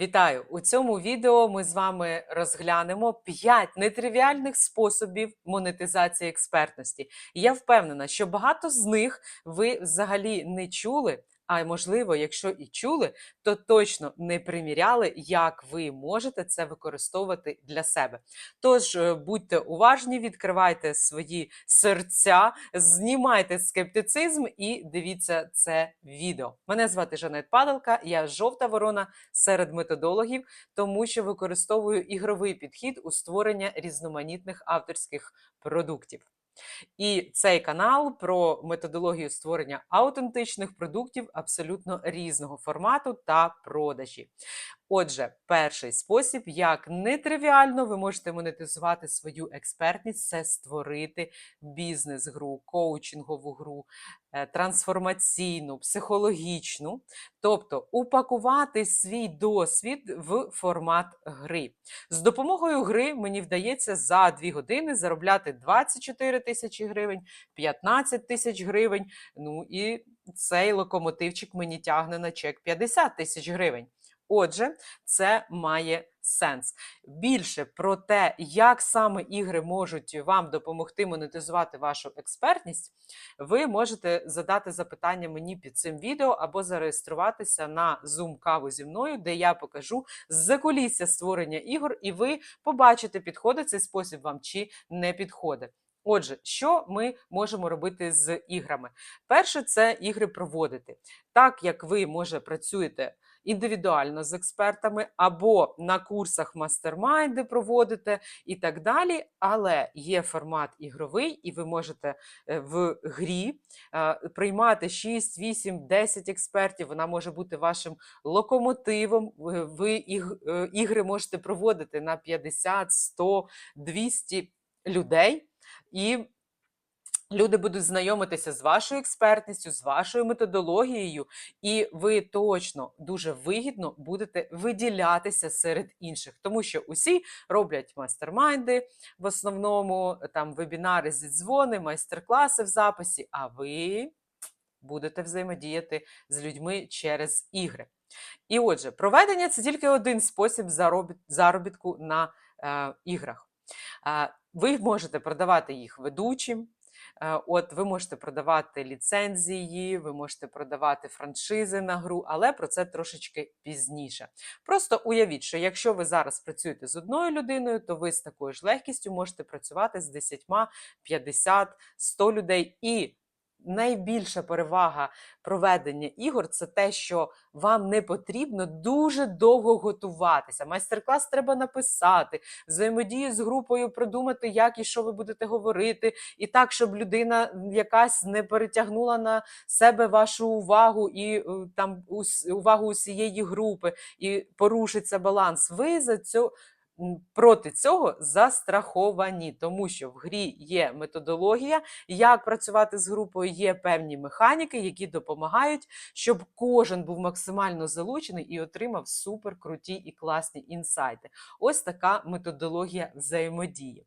Вітаю! У цьому відео ми з вами розглянемо 5 нетривіальних способів монетизації експертності. Я впевнена, що багато з них ви взагалі не чули. А можливо, якщо і чули, то точно не приміряли, як ви можете це використовувати для себе. Тож е, будьте уважні, відкривайте свої серця, знімайте скептицизм і дивіться це відео. Мене звати Жанет Падалка, я жовта ворона серед методологів, тому що використовую ігровий підхід у створення різноманітних авторських продуктів. І цей канал про методологію створення аутентичних продуктів абсолютно різного формату та продажі. Отже, перший спосіб, як нетривіально ви можете монетизувати свою експертність, це створити бізнес-гру, коучингову гру, е, трансформаційну, психологічну, тобто упакувати свій досвід в формат гри. З допомогою гри мені вдається за 2 години заробляти 24 тисячі гривень, 15 тисяч гривень. Ну і цей локомотивчик мені тягне на чек 50 тисяч гривень. Отже, це має сенс. Більше про те, як саме ігри можуть вам допомогти монетизувати вашу експертність, ви можете задати запитання мені під цим відео або зареєструватися на Zoom каву зі мною, де я покажу закулісся створення ігор, і ви побачите, підходить цей спосіб вам чи не підходить. Отже, що ми можемо робити з іграми? Перше, це ігри проводити. Так як ви, може, працюєте індивідуально з експертами, або на курсах мастермайнди проводите і так далі. Але є формат ігровий, і ви можете е, в грі е, приймати 6, 8, 10 експертів. Вона може бути вашим локомотивом. Ви е, ігри можете проводити на 50, 100, 200 людей. І Люди будуть знайомитися з вашою експертністю, з вашою методологією, і ви точно дуже вигідно будете виділятися серед інших, тому що усі роблять майстер-майнди, в основному там вебінари зі дзвони, майстер-класи в записі. А ви будете взаємодіяти з людьми через ігри. І отже, проведення це тільки один спосіб заробітку на е, іграх. Е, ви можете продавати їх ведучим. Е, от ви можете продавати ліцензії, ви можете продавати франшизи на гру, але про це трошечки пізніше. Просто уявіть, що якщо ви зараз працюєте з одною людиною, то ви з такою ж легкістю можете працювати з 10, 50, 100 людей. І найбільша перевага проведення ігор це те, що вам не потрібно дуже довго готуватися. Майстер-клас треба написати, взаємодію з групою продумати, як і що ви будете говорити, і так, щоб людина якась не перетягнула на себе вашу увагу і е, там увагу усієї групи, і порушиться баланс. Ви за цю проти цього застраховані, тому що в грі є методологія, як працювати з групою, є певні механіки, які допомагають, щоб кожен був максимально залучений і отримав суперкруті і класні інсайти. Ось така методологія взаємодії.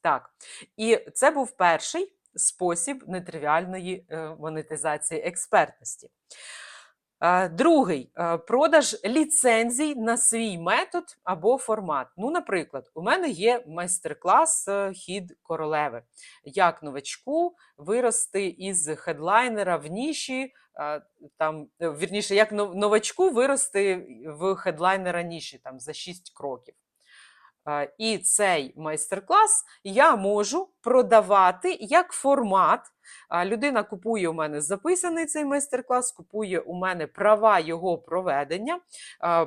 Так, і це був перший спосіб нетривіальної е, монетизації експертності. Другий продаж ліцензій на свій метод або формат. Ну, наприклад, у мене є майстер-клас е, хід королеви. Як новачку вирости із хедлайнера в ніші, там, е, вірніше, як новачку вирости в хедлайнера ніші там, за 6 кроків. І цей майстер-клас я можу продавати як формат Людина купує у мене записаний цей майстер-клас, купує у мене права його проведення,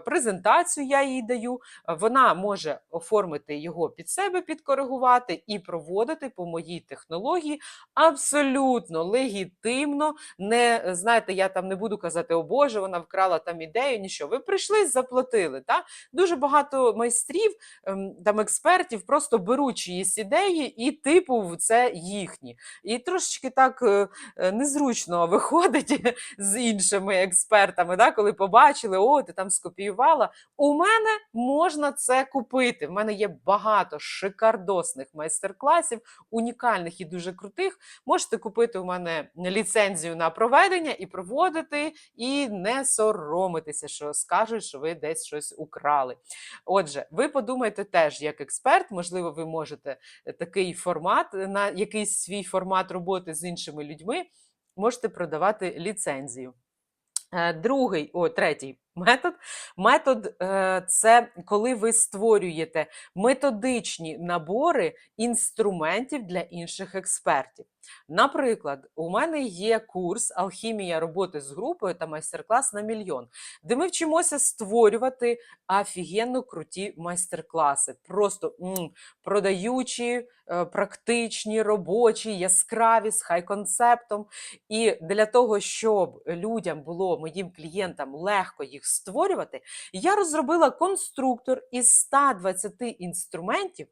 презентацію я їй даю. Вона може оформити його під себе, підкоригувати і проводити по моїй технології абсолютно легітимно. Не знаєте, я там не буду казати, о Боже, вона вкрала там ідею, нічого. Ви прийшли, заплатили. Та? Дуже багато майстрів, ем, там експертів просто беруть чиїсь ідеї і типу це їхні. І трошечки так е, е, незручно виходить з іншими експертами, да, коли побачили, о, ти там скопіювала. У мене можна це купити. В мене є багато шикардосних майстер-класів, унікальних і дуже крутих. Можете купити у мене ліцензію на проведення і проводити, і не соромитися, що скажуть, що ви десь щось украли. Отже, ви подумайте теж як експерт, можливо, ви можете е, такий формат, на якийсь свій формат роботи з іншими людьми, можете продавати ліцензію. Е, Другий, о, третій метод. Метод е, це коли ви створюєте методичні набори інструментів для інших експертів. Наприклад, у мене є курс Алхімія роботи з групою та майстер-клас на мільйон, де ми вчимося створювати офігенно круті майстер-класи, просто м, продаючі, е, практичні, робочі, яскраві, з хай-концептом. І для того, щоб людям було, моїм клієнтам легко їх створювати, я розробила конструктор із 120 інструментів.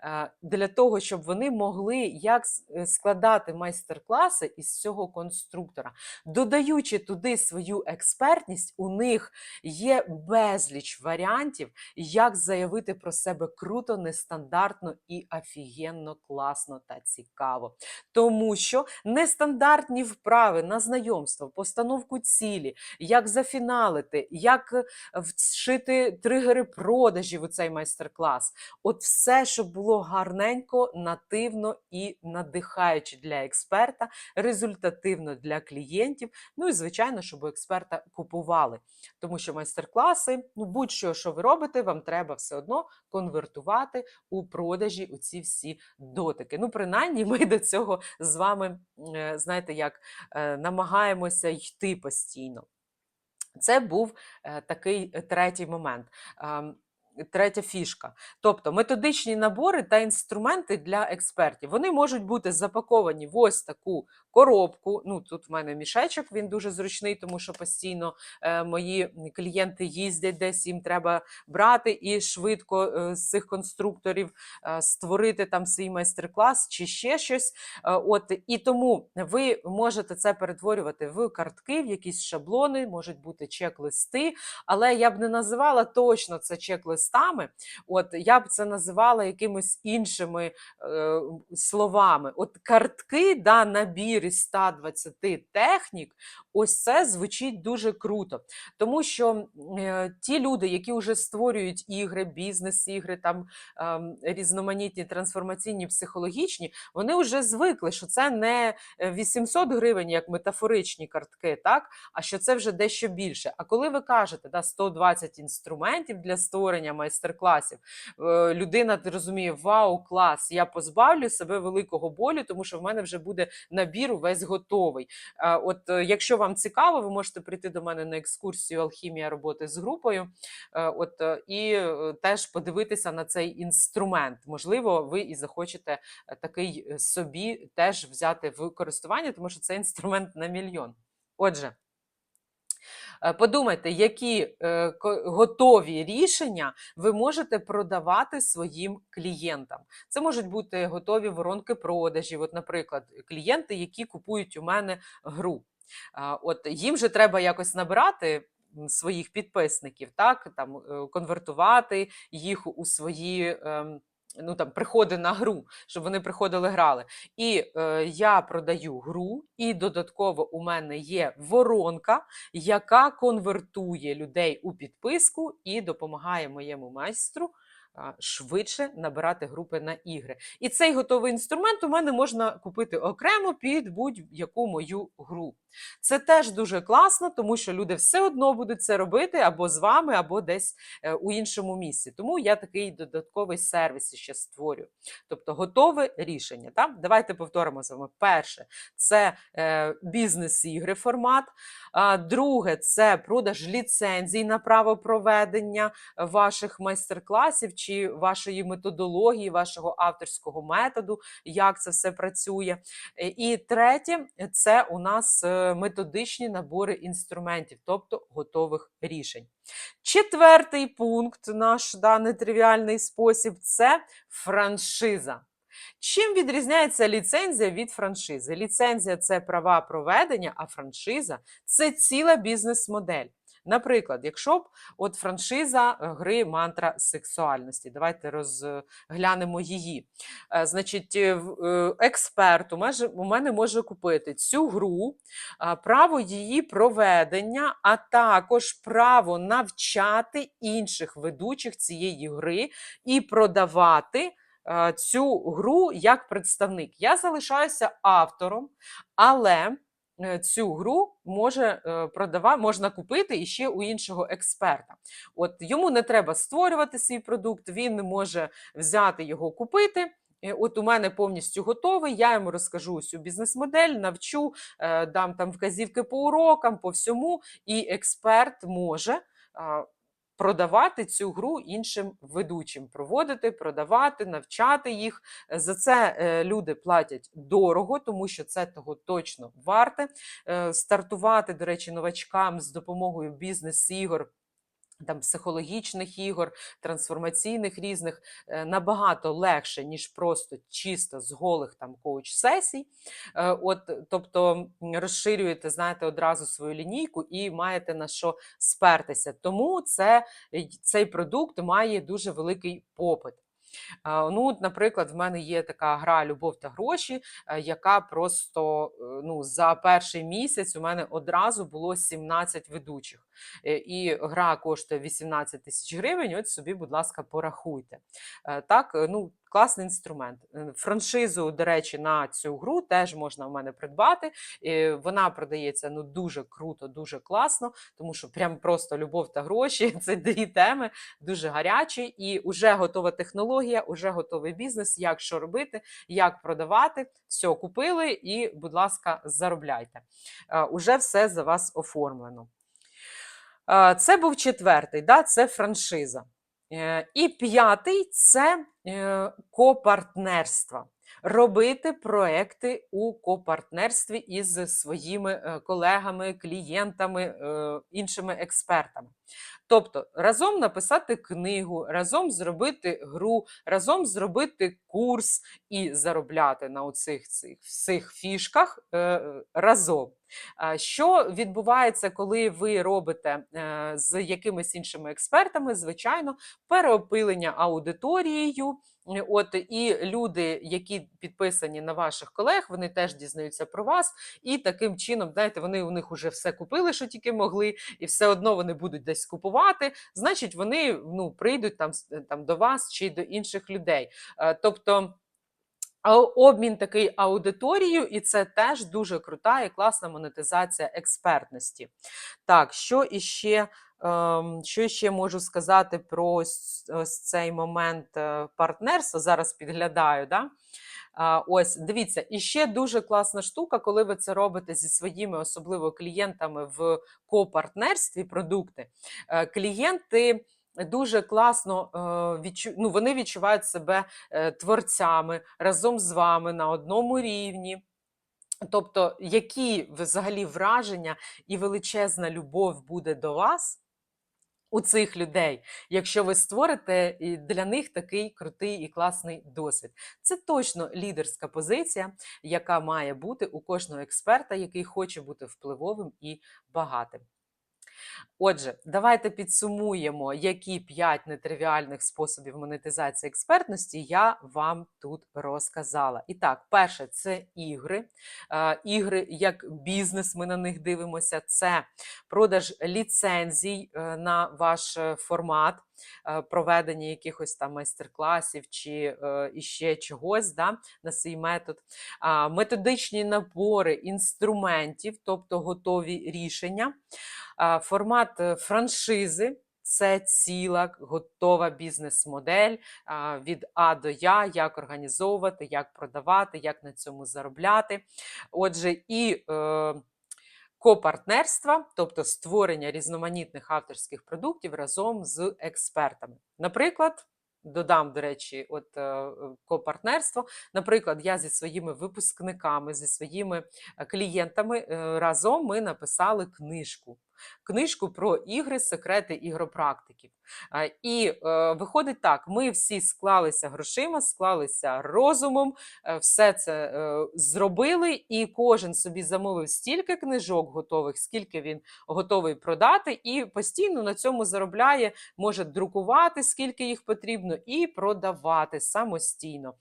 Е, Для того, щоб вони могли як е, складати майстер-класи із цього конструктора, додаючи туди свою експертність, у них є безліч варіантів, як заявити про себе круто, нестандартно і офігенно класно та цікаво. Тому що нестандартні вправи на знайомство, постановку цілі, як зафіналити, як е, вшити тригери продажів у цей майстер-клас. От все, щоб було гарненько, нативно і надихаюче для експерта, результативно для клієнтів. Ну і звичайно, щоб експерта купували. Тому що майстер-класи, ну будь-що, що ви робите, вам треба все одно конвертувати у продажі у ці всі дотики. Ну, принаймні, ми до цього з вами, е, знаєте, як е, намагаємося йти постійно. Це був е, такий третій момент. Третя фішка. Тобто методичні набори та інструменти для експертів. Вони можуть бути запаковані в ось таку коробку. Ну, тут в мене мішечок, він дуже зручний, тому що постійно е, мої клієнти їздять десь, їм треба брати і швидко е, з цих конструкторів е, створити там свій майстер-клас чи ще щось. От і тому ви можете це перетворювати в картки, в якісь шаблони, можуть бути чек-листи, але я б не називала точно це чек-листами. От я б це називала якимись іншими е, словами. От картки, да, набір із 120 технік, ось це звучить дуже круто. Тому що е, ті люди, які вже створюють ігри, бізнес-ігри, там ем, різноманітні трансформаційні, психологічні, вони вже звикли, що це не е, 800 гривень, як метафоричні картки, так? а що це вже дещо більше. А коли ви кажете да, 120 інструментів для створення майстер-класів, е, людина розуміє, вау, клас, я позбавлю себе великого болю, тому що в мене вже буде набір увесь готовий. Е, От е, якщо вам цікаво, ви можете прийти до мене на екскурсію Алхімія роботи з групою. От і теж подивитися на цей інструмент. Можливо, ви і захочете такий собі теж взяти в користування, тому що це інструмент на мільйон. Отже. Е, Подумайте, які е, готові рішення ви можете продавати своїм клієнтам. Це можуть бути готові воронки продажів. От, наприклад, клієнти, які купують у мене гру. От їм же треба якось набирати своїх підписників, так там е, конвертувати їх у свої. ем, Ну там приходи на гру, щоб вони приходили, грали. І е, я продаю гру, і додатково у мене є воронка, яка конвертує людей у підписку і допомагає моєму майстру швидше набирати групи на ігри. І цей готовий інструмент у мене можна купити окремо під будь-яку мою гру. Це теж дуже класно, тому що люди все одно будуть це робити або з вами, або десь е, у іншому місці. Тому я такий додатковий сервіс ще створюю. Тобто готове рішення. Так? Давайте повторимо з вами. Перше це е, бізнес-ігри формат. Друге це продаж ліцензій на право проведення ваших майстер-класів чи вашої методології, вашого авторського методу, як це все працює. Е, І третє це у нас е, методичні набори інструментів, тобто готових рішень. Четвертий пункт, наш да, нетривіальний спосіб це франшиза. Чим відрізняється ліцензія від франшизи? Ліцензія це права проведення, а франшиза це ціла бізнес-модель. Наприклад, якщо б от франшиза е, гри мантра сексуальності, давайте розглянемо її. Е, Значить, е, експерт у мене, може купити цю гру, право її проведення, а також право навчати інших ведучих цієї гри і продавати цю гру як представник. Я залишаюся автором, але цю гру може продавати, продава, можна купити і ще у іншого експерта. От йому не треба створювати свій продукт, він може взяти його купити. Е, От у мене повністю готовий. Я йому розкажу усю бізнес-модель, навчу, е, дам там вказівки по урокам, по всьому, і експерт може продавати цю гру іншим ведучим, проводити, продавати, навчати їх. Е, За це е, люди платять дорого, тому що це того точно варте. Е, Стартувати, до речі, новачкам з допомогою бізнес-ігор. Там психологічних ігор, трансформаційних різних е, набагато легше, ніж просто чисто з голих там коуч-сесій. Е, От, тобто розширюєте, знаєте, одразу свою лінійку і маєте на що спертися. Тому це, цей продукт має дуже великий попит. Ну, наприклад, в мене є така гра Любов та гроші, е, яка просто е, ну, за перший місяць у мене одразу було 17 ведучих. Е, І гра коштує 18 тисяч гривень. От собі, будь ласка, порахуйте. Так, ну, класний інструмент. Е, Франшизу, до речі, на цю гру теж можна у мене придбати. Е, Вона продається ну, дуже круто, дуже класно, тому що прям просто любов та гроші це дві теми дуже гарячі, і вже готова технологія, вже готовий бізнес, як що робити, як продавати. Все купили і, будь ласка, заробляйте. Е, Уже все за вас оформлено. Е, Це був четвертий, да, це франшиза. Е, І п'ятий це е, копартнерство. Робити проекти у копартнерстві із своїми е, колегами, клієнтами, е, іншими експертами. Тобто разом написати книгу, разом зробити гру, разом зробити курс і заробляти на оцих цих всіх фішках е, разом. Що відбувається, коли ви робите з якимись іншими експертами? Звичайно, переопилення аудиторією. Е, От і люди, які підписані на ваших колег, вони теж дізнаються про вас, і таким чином, знаєте, вони у них вже все купили, що тільки могли, і все одно вони будуть десь купувати. Значить, вони ну прийдуть там там до вас чи до інших людей. Е, Тобто. Обмін такий аудиторією, і це теж дуже крута і класна монетизація експертності. Так, що іще, що іще можу сказати про ось, ось цей момент е, партнерства? Зараз підглядаю. Да? Ось, дивіться, і ще дуже класна штука, коли ви це робите зі своїми, особливо клієнтами в копартнерстві продукти. Е, Клієнти дуже класно е, відчу... ну, вони відчувають себе е, творцями разом з вами на одному рівні. Тобто, які взагалі враження і величезна любов буде до вас у цих людей, якщо ви створите для них такий крутий і класний досвід. Це точно лідерська позиція, яка має бути у кожного експерта, який хоче бути впливовим і багатим. Отже, давайте підсумуємо, які п'ять нетривіальних способів монетизації експертності я вам тут розказала. І так, перше це ігри. Е, Ігри як бізнес, ми на них дивимося. Це продаж ліцензій е, на ваш е, формат. Е, Проведення якихось там майстер-класів чи е, іще чогось да, на свій метод, методичні набори інструментів, тобто готові рішення, формат е, франшизи. Це ціла готова бізнес-модель від А до Я, як організовувати, як продавати, як на цьому заробляти. Отже, і копартнерства, тобто створення різноманітних авторських продуктів разом з експертами. Наприклад, додам, до речі, от е, копартнерство. Наприклад, я зі своїми випускниками, зі своїми е, клієнтами е, разом ми написали книжку. книжку про ігри, секрети ігропрактиків. І е, виходить так: ми всі склалися грошима, склалися розумом, е, все це е, зробили, і кожен собі замовив стільки книжок готових, скільки він готовий продати, і постійно на цьому заробляє, може друкувати, скільки їх потрібно, і продавати самостійно.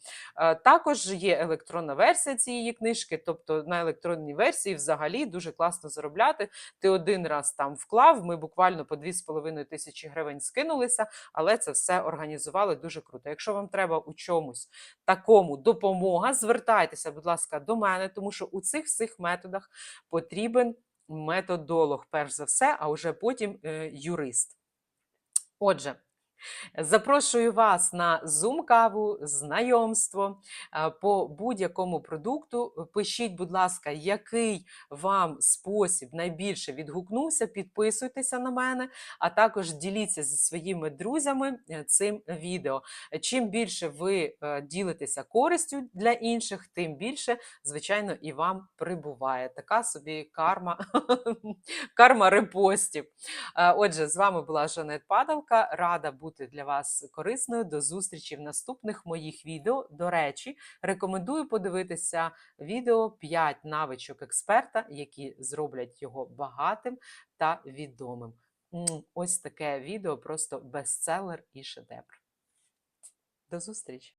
Також є електронна версія цієї книжки, тобто на електронній версії взагалі дуже класно заробляти. Ти один раз там вклав, ми буквально по 2,5 тисячі гривень скинулися, але це все організували дуже круто. Якщо вам треба у чомусь такому допомога, звертайтеся, будь ласка, до мене, тому що у цих всіх методах потрібен методолог, перш за все, а вже потім е, юрист. Отже, запрошую вас на Zoom-каву, знайомство е, по будь-якому продукту. Пишіть, будь ласка, який вам спосіб найбільше відгукнувся, підписуйтеся на мене, а також діліться зі своїми друзями е, цим відео. Чим більше ви е, ділитеся користю для інших, тим більше, звичайно, і вам прибуває. Така собі карма, карма репостів. Отже, з вами була Жанет Падалка. Рада бути для вас корисною. До зустрічі в наступних моїх відео. До речі, рекомендую подивитися відео 5 навичок експерта, які зроблять його багатим та відомим. Ось таке відео, просто бестселер і шедевр. До зустрічі!